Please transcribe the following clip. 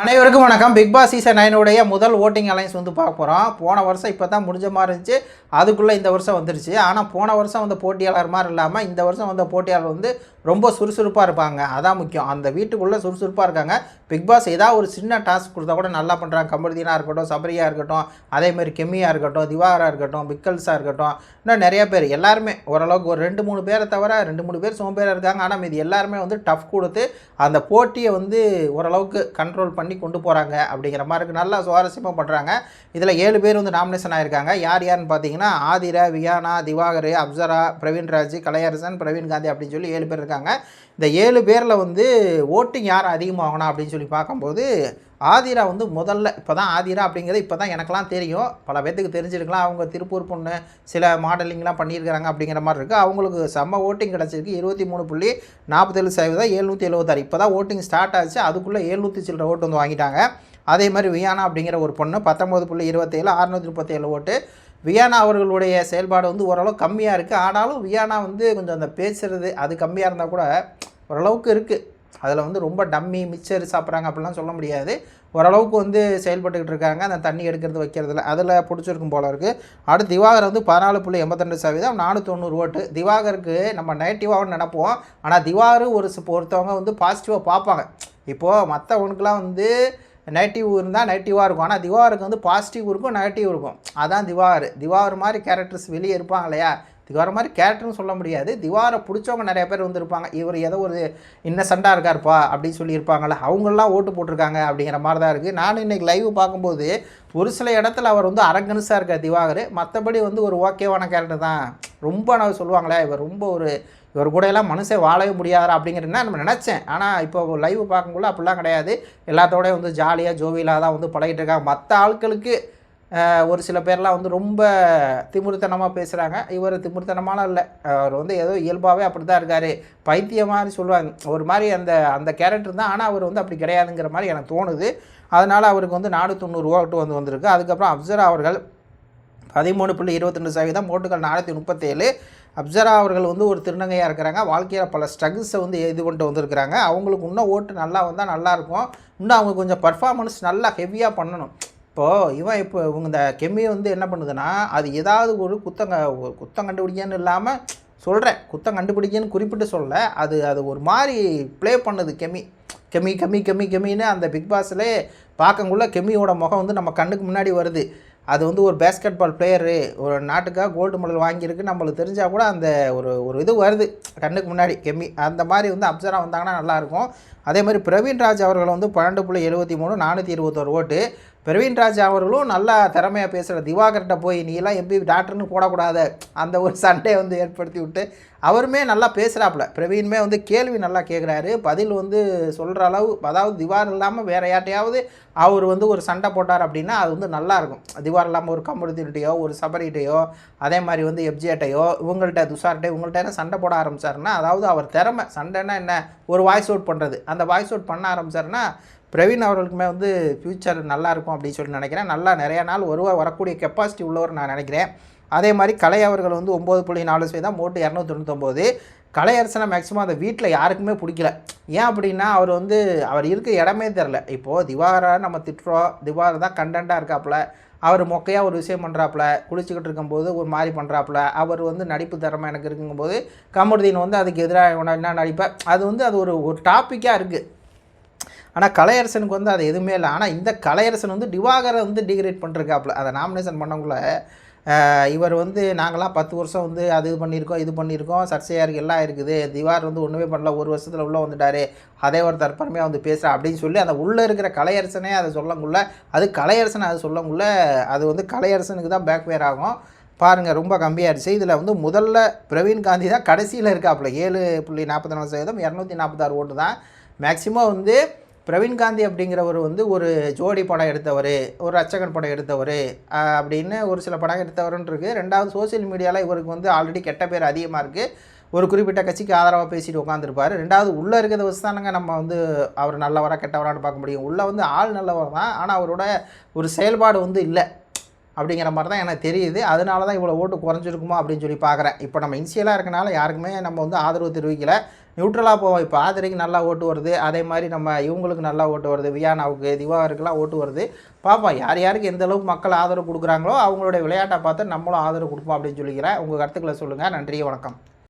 அனைவருக்கும் வணக்கம். Big Boss season நைனுடைய முதல் ஓட்டிங் அலைன்ஸ் வந்து பார்க்க போகிறோம் போன வருஷம் இப்போ தான் முடிஞ்ச மாதிரி இருந்துச்சு. அதுக்குள்ளே இந்த வருஷம் வந்துருச்சு. ஆனால் போன வருஷம் வந்த போட்டியாளர் மாதிரி இல்லாமல் இந்த வருஷம் வந்த போட்டியாளர் வந்து ரொம்ப சுறுசுறுப்பாக இருப்பாங்க. அதான் முக்கியம். அந்த வீட்டுக்குள்ளே சுறுசுறுப்பாக இருக்காங்க. பிக் பாஸ் ஏதாவது ஒரு சின்ன டாஸ்க் கொடுத்தா கூட நல்லா பண்ணுறாங்க கமருதீனாக இருக்கட்டும் சபரியாக இருக்கட்டும் அதேமாதிரி கெமியாக இருக்கட்டும் திவாராக இருக்கட்டும் பிக்கல்ஸாக இருக்கட்டும். இன்னும் நிறைய பேர் எல்லாருமே ஓரளவுக்கு ஒரு ரெண்டு மூணு பேரை தவிர ரெண்டு மூணு பேர் சோம்பேறாக இருக்காங்க. ஆனால் மீதி எல்லாருமே வந்து டஃப் கொடுத்து அந்த போட்டியை வந்து ஓரளவுக்கு கண்ட்ரோல் பண்ணி பண்ணி கொண்டு போகிறாங்க அப்படிங்கிற மாதிரி இருக்குது நல்லா சுவாரஸ்யமாக பண்ணுறாங்க இதில் ஏழு பேர் வந்து நாமினேஷன் ஆயிருக்காங்க. யார் யாருன்னு பார்த்தீங்கன்னா ஆதிரா வியானா திவாகர் அப்சரா பிரவீன் ராஜ் கலையரசன் பிரவீன் காந்தி அப்படின்னு சொல்லி ஏழு பேர் இருக்காங்க. இந்த ஏழு பேரில் வந்து ஓட்டிங் யார் அதிகமாகணும் அப்படின்னு சொல்லி பார்க்கும்போது ஆதிரா வந்து முதல்ல இப்போ தான் ஆதிரா அப்படிங்கிறது இப்போ தான் எனக்கெல்லாம் தெரியும். பல பேர்த்துக்கு தெரிஞ்சிருக்கலாம். அவங்க திருப்பூர் பொண்ணு சில மாடலிங்லாம் பண்ணியிருக்கிறாங்க அப்படிங்கிற மாதிரி இருக்குது அவங்களுக்கு செம்ம ஓட்டிங் கிடச்சிருக்கு. இருபத்தி மூணு புள்ளி நாற்பத்தேழு சதவீதம் எழுநூற்றி எழுபத்தாறு இப்போ தான் ஓட்டிங் ஸ்டார்ட் ஆச்சு. அதுக்குள்ளே எழுநூற்றி சில்லற ஓட்டு வந்து வாங்கிட்டாங்க. அதே மாதிரி வியானா அப்படிங்கிற ஒரு பொண்ணு பத்தொம்பது புள்ளி இருபத்தேழு அறுநூற்றி முப்பத்தேழு ஓட்டு வியானா அவர்களுடைய செயல்பாடு வந்து ஓரளவு கம்மியாக இருக்குது ஆனாலும் வியானா வந்து கொஞ்சம் அந்த பேசுகிறது அது கம்மியாக இருந்தால் கூட ஓரளவுக்கு இருக்குது அதில் வந்து ரொம்ப டம்மி மிச்சர் சாப்பிட்றாங்க அப்படிலாம் சொல்ல முடியாது. ஓரளவுக்கு வந்து செயல்பட்டுக்கிட்டு இருக்காங்க. அந்த தண்ணி எடுக்கிறது வைக்கிறதுல அதில் பிடிச்சிருக்கும் போல இருக்குது அடுத்து திவாகர் வந்து பதினாலு புள்ளி எண்பத்திரெண்டு சதவீதம் நானூற்றி தொண்ணூறு ஓட்டு. திவாகருக்கு நம்ம நெகட்டிவாகவும் நினைப்போம். ஆனால் திவாகர் ஒரு ஒருத்தவங்க வந்து பாசிட்டிவாக பார்ப்பாங்க. இப்போது மற்றவனுக்குலாம் வந்து நெகட்டிவ் இருந்தால் நெகட்டிவாக இருக்கும். ஆனால் திவாருக்கு வந்து பாசிட்டிவ் இருக்கும் நெகட்டிவ் இருக்கும். அதான் திவாகர். திவாகர் மாதிரி கேரக்டர்ஸ் வெளியே இருப்பாங்க இல்லையா? திவாகர் மாதிரி கேரக்டர்னு சொல்ல முடியாது. திவாரை பிடிச்சவங்க நிறைய பேர் வந்திருப்பாங்க இவர் ஏதோ ஒரு இன்னசென்ட்டாக இருக்காருப்பா அப்படின்னு சொல்லி அவங்களாம் ஓட்டு போட்டிருக்காங்க அப்படிங்கிற மாதிரி தான் இருக்குது நான் இன்னைக்கு லைவ் பார்க்கும்போது ஒரு சில இடத்துல அவர் வந்து அரங்கனுசாக இருக்கார் திவாகர். மற்றபடி வந்து ஒரு ஓகேவான கேரக்டர் தான். ரொம்ப நான் சொல்லுவாங்களே இவர் ரொம்ப ஒரு இவர் கூட எல்லாம் மனுஷன் வாழவே முடியாதா அப்படிங்கிறதுனா நம்ம நினச்சேன். ஆனால் இப்போ லைவ் பார்க்கும்போது அப்படிலாம் கிடையாது. எல்லாத்தோடய வந்து ஜாலியாக ஜோவியலாக தான் வந்து பழகிட்டு இருக்காங்க. மற்ற ஆட்களுக்கு ஒரு சில பேர்லாம் வந்து ரொம்ப திமிருத்தனமாக பேசுகிறாங்க இவர் திமிருத்தனமாலாம் இல்லை. அவர் வந்து ஏதோ இயல்பாகவே அப்படி தான் இருக்கார். பைத்திய மாதிரி சொல்லுவாங்க. ஒரு மாதிரி அந்த அந்த கேரக்டர் தான். ஆனால் அவர் வந்து அப்படி கிடையாதுங்கிற மாதிரி எனக்கு தோணுது. அதனால் அவருக்கு வந்து நானூற்றொண்ணூறு ஓட்டு வந்து வந்திருக்கு. அதுக்கப்புறம் அப்சரா அவர்கள் பதிமூணு புள்ளி இருபத்தெண்டு சதவீதம் ஓட்டுகள் நானூற்றி முப்பத்தேழு. அப்சரா அவர்கள் வந்து ஒரு திருநங்கையாக இருக்கிறாங்க. வாழ்க்கையில் பல ஸ்ட்ரகிள்ஸை வந்து இது கொண்டு வந்திருக்கிறாங்க. அவங்களுக்கு இன்னும் ஓட்டு நல்லா வந்தால் நல்லாயிருக்கும் இன்னும் அவங்க கொஞ்சம் பர்ஃபார்மன்ஸ் நல்லா ஹெவியாக பண்ணணும். இப்போது இவன் இப்போ இவங்க இந்த கெம்மி வந்து என்ன பண்ணுதுன்னா அது ஏதாவது ஒரு குத்தங்க குத்தம் கண்டுபிடிக்கன்னு இல்லாமல் சொல்கிறேன் குத்தம் கண்டுபிடிக்கன்னு குறிப்பிட்டு சொல்ல அது அது ஒரு மாதிரி ப்ளே பண்ணுது கெமி. கெமி கெமி கெமி கெமின்னு அந்த பிக் பாஸ்லே பார்க்கக்குள்ள கெமியோட முகம் வந்து நம்ம கண்ணுக்கு முன்னாடி வருது. அது வந்து ஒரு பேஸ்கெட் பால் பிளேயரு ஒரு நாட்டுக்காக கோல்டு மெடல் வாங்கியிருக்கு. நம்மளுக்கு தெரிஞ்சால் கூட அந்த ஒரு ஒரு இது வருது. கண்ணுக்கு முன்னாடி கெமி. அந்த மாதிரி வந்து அப்சரா வந்தாங்கன்னா நல்லாயிருக்கும் அதே மாதிரி பிரவீன் ராஜ் அவர்கள் வந்து பன்னெண்டு புள்ளி எழுபத்தி மூணு நானூற்றி இருபத்தோரு ஓட்டு. பிரவீன் ராஜ் அவர்களும் நல்லா திறமையாக பேசுகிற திவாகர்கிட்ட போய் நீ எல்லாம் எம்பி டாக்டர்னு போடக்கூடாது? அந்த ஒரு சண்டையை வந்து ஏற்படுத்தி விட்டு அவருமே நல்லா பேசுகிறாப்புல பிரவீனுமே வந்து கேள்வி நல்லா கேட்குறாரு பதில் வந்து சொல்கிற அளவு அதாவது திவார் இல்லாமல் வேறு யார்ட்டையாவது அவர் வந்து ஒரு சண்டை போட்டார் அப்படின்னா அது வந்து நல்லாயிருக்கும் திவார் இல்லாமல் ஒரு கம்பெடுத்திட்டையோ ஒரு சபரிட்டையோ அதே மாதிரி வந்து எப்ஜிஏட்டையோ இவங்கள்ட்ட துஷார்ட்டை இவங்கள்ட்ட என்ன சண்டை போட ஆரம்பிச்சாருன்னா அதாவது அவர் திறமை சண்டைன்னா என்ன? ஒரு வாய்ஸ் அவுட் பண்ணுறது அந்த வாய்ஸ் அவுட் பண்ண ஆரம்பிச்சாருன்னா பிரவீன் அவர்களுக்குமே வந்து ஃப்யூச்சர் நல்லா இருக்கும் அப்படின்னு சொல்லி நினைக்கிறேன். நல்லா நிறைய நாள் வருவா வரக்கூடிய கெப்பாசிட்டி உள்ளவர் நான் நினைக்கிறேன். அதே மாதிரி கலை அவர்கள் வந்து ஒம்பது புள்ளி நாலு சதவீதம் ஓட்டு இரநூத்தி தொண்ணூத்தொம்போது கலையரசனை மேக்ஸிமம் அந்த வீட்டில் யாருக்குமே பிடிக்கல. ஏன் அப்படின்னா அவர் வந்து அவர் இருக்க இடமே தெரில இப்போது திவாரா நம்ம திட்டுறோம். திவாரா தான் கண்டென்ட்டாக இருக்காப்புல. அவர் மொக்கையாக ஒரு விஷயம் பண்ணுறாப்புல குளிச்சுக்கிட்டு இருக்கும்போது ஒரு மாதிரி பண்ணுறாப்புல அவர் வந்து நடிப்பு திறமை எனக்கு இருக்குங்கும்போது கமருதீன் வந்து அதுக்கு எதிராக என்ன நடிப்பேன் அது வந்து அது ஒரு ஒரு டாப்பிக்காக இருக்குது ஆனால் கலையரசனுக்கு வந்து அது எதுவுமே இல்லை. ஆனால் இந்த கலையரசன் வந்து டிவாகரை வந்து டிகிரேட் பண்ணிருக்காப்புல. அதை நாமினேஷன் பண்ணக்குள்ள இவர் வந்து நாங்களாம் பத்து வருஷம் வந்து அது இது பண்ணியிருக்கோம் இது பண்ணியிருக்கோம் சர்ச்சையாக இருக்குது எல்லாம் இருக்குது. திவார் வந்து ஒன்றுமே பண்ணல. ஒரு வருஷத்தில் உள்ளே வந்துட்டார். அதே ஒரு தற்பரமையாக வந்து பேசுகிறா அப்படின்னு சொல்லி அந்த உள்ளே இருக்கிற கலையரசனே அதை சொல்லக்குள்ள அது கலையரசனை அது சொல்லக்குள்ள அது வந்து கலையரசனுக்கு தான் பேக்வேர் ஆகும். பாருங்கள் ரொம்ப கம்மியாகிடுச்சு இதில் வந்து முதல்ல பிரவீன் காந்தி தான் கடைசியில் இருக்காப்புல. ஏழு புள்ளி நாற்பத்தி நாலு சதவீதம் இரநூத்தி நாற்பத்தாறு ஓட்டு தான். மேக்சிமம் வந்து பிரவீன் காந்தி அப்படிங்கிறவர் வந்து ஒரு ஜோடி படம் எடுத்தவர் ஒரு அச்சகன் படம் எடுத்தவர் அப்படின்னு ஒரு சில படம் எடுத்தவருன்றிருக்கு ரெண்டாவது சோஷியல் மீடியாவில் இவருக்கு வந்து ஆல்ரெடி கெட்ட பேர் அதிகமாக இருக்குது ஒரு குறிப்பிட்ட கட்சிக்கு ஆதரவாக பேசிட்டு உட்காந்துருப்பாரு ரெண்டாவது உள்ளே இருக்கிறத வச்சு தானங்க நம்ம வந்து அவர் நல்லவராக கெட்டவரான்னு பார்க்க முடியும். உள்ளே வந்து ஆள் நல்லவர் தான். ஆனால் அவரோட ஒரு செயல்பாடு வந்து இல்லை. அப்படிங்கிற மாதிரி தான் எனக்கு தெரியுது. அதனால தான் இவ்வளோ ஓட்டு குறைஞ்சிருக்குமோ அப்படின்னு சொல்லி பார்க்குறேன். இப்போ நம்ம இன்சியலாக இருக்கனால யாருக்குமே நம்ம வந்து ஆதரவு தெரிவிக்கலை. நியூட்ரலாக போவோம். இப்போ ஆதரிக்கு நல்லா ஓட்டு வருது. அதே மாதிரி நம்ம இவங்களுக்கு நல்லா ஓட்டு வருது. வியானாவுக்கு திவாகருக்குலாம் ஓட்டு வருது. பார்ப்போம். யார் யாருக்கு எந்த அளவுக்கு மக்கள் ஆதரவு கொடுக்குறாங்களோ அவங்களுடைய விளையாட்டை பார்த்து நம்மளும் ஆதரவு கொடுப்போம் அப்படின்னு சொல்லிக்கிறேன். உங்கள் கருத்துக்களை சொல்லுங்கள் நன்றி வணக்கம்.